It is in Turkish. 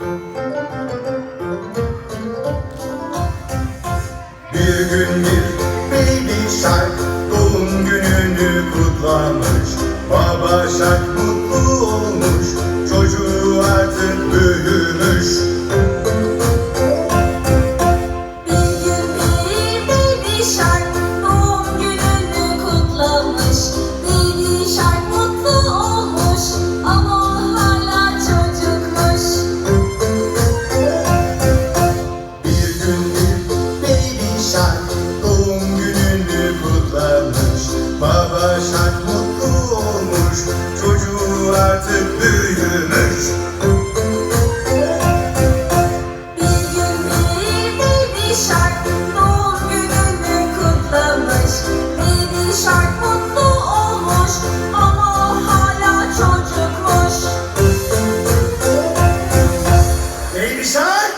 Bir gün bir baby shark doğum gününü kutlamış. Baba shark shark doğum gününü kutlamış. Baba shark mutlu olmuş. Çocuğu artık büyümüş. Bir gün bir baby shark doğum gününü kutlamış. Baby shark mutlu olmuş. Ama hala çocukmuş. Baby shark